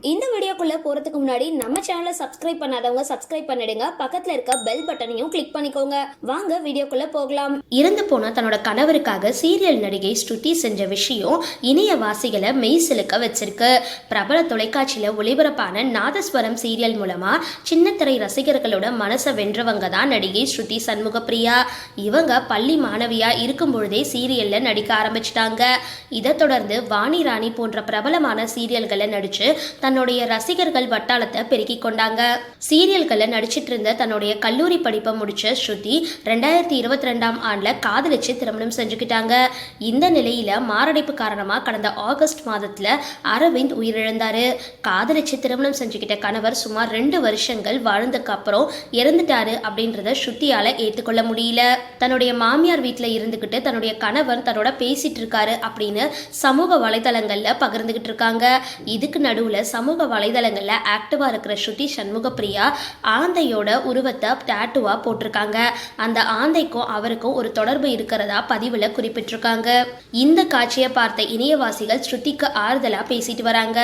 இந்த வீடியோக்குள்ளே போறதுக்கு முன்னாடி நம்ம சேனலை சப்ஸ்கிரைப் பண்ணாதவங்க சப்ஸ்கிரைப் பண்ணிடுங்க. பக்கத்தில் இருக்க பெல் பட்டனையும் கிளிக் பண்ணிக்கோங்க. வாங்க வீடியோக்குள்ளே போகலாம். இறந்து போன தன்னோட கணவருக்காக சீரியல் நடிகை ஸ்ருதி செஞ்ச விஷயம் இணையவாசிகளை மெய் சிலுக்க வச்சிருக்கு. பிரபல தொலைக்காட்சியில் ஒளிபரப்பான நாதஸ்வரம் சீரியல் மூலமாக சின்னத்திரை ரசிகர்களோட மனசை வென்றவங்க தான் நடிகை ஸ்ருதி சண்முகப்பிரியா. இவங்க பள்ளி மாணவியா இருக்கும் பொழுதே சீரியல்ல நடிக்க ஆரம்பிச்சிட்டாங்க. இதை தொடர்ந்து வாணி ராணி போன்ற பிரபலமான சீரியல்களை நடிச்சு தன்னுடைய ரசிகர்கள் வட்டாரத்தை பெருக்கிக் கொண்டாங்க. சீரியல்களை நடிச்சிட்டு இருந்த தன்னுடைய கல்லூரி படிப்பை முடிச்ச ஸ்ருதி ரெண்டாயிரத்தி இருபத்தி ரெண்டாம் ஆண்டுல காதலிச்சு திருமணம் செஞ்சுக்கிட்டாங்க. இந்த நிலையில மாரடைப்பு காரணமா கடந்த ஆகஸ்ட் மாதத்துல அரவிந்த் உயிரிழந்தாரு. காதலிச்சு திருமணம் செஞ்சுக்கிட்ட கணவர் சுமார் ரெண்டு வருஷங்கள் வாழ்ந்ததுக்கு அப்புறம் இறந்துட்டாரு அப்படின்றத ஸ்ருத்தியால ஏத்துக்கொள்ள முடியல. தன்னுடைய மாமியார் வீட்டில் இருந்துக்கிட்டு தன்னுடைய கணவர் தன்னோட பேசிட்டு இருக்காரு அப்படின்னு சமூக வலைதளங்கள்ல பகிர்ந்துகிட்டு இருக்காங்க. இதுக்கு நடுவுல சமூக வலைதளங்கள்ல ஆக்டிவாக இருக்கிற ஸ்ருதி சண்முகப்பிரியா ஆந்தையோட உருவத்தை டேட்டுவாக போட்டிருக்காங்க. அந்த ஆந்தைக்கும் அவருக்கும் ஒரு தொடர்பு இருக்கிறதா பதிவில் குறிப்பிட்டிருக்காங்க. இந்த காட்சியை பார்த்த இணையவாசிகள் ஸ்ருதிக்கு ஆறுதலாக பேசிட்டு வராங்க.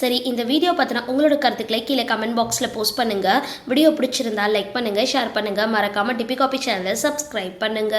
சரி இந்த வீடியோ பற்றின உங்களோட கருத்துக்களை கீழே கமெண்ட் பாக்ஸில் போஸ்ட் பண்ணுங்க. வீடியோ பிடிச்சிருந்தா லைக் பண்ணுங்க ஷேர் பண்ணுங்க. மறக்காம டிபி காபி சேனலை சப்ஸ்கிரைப் பண்ணுங்க.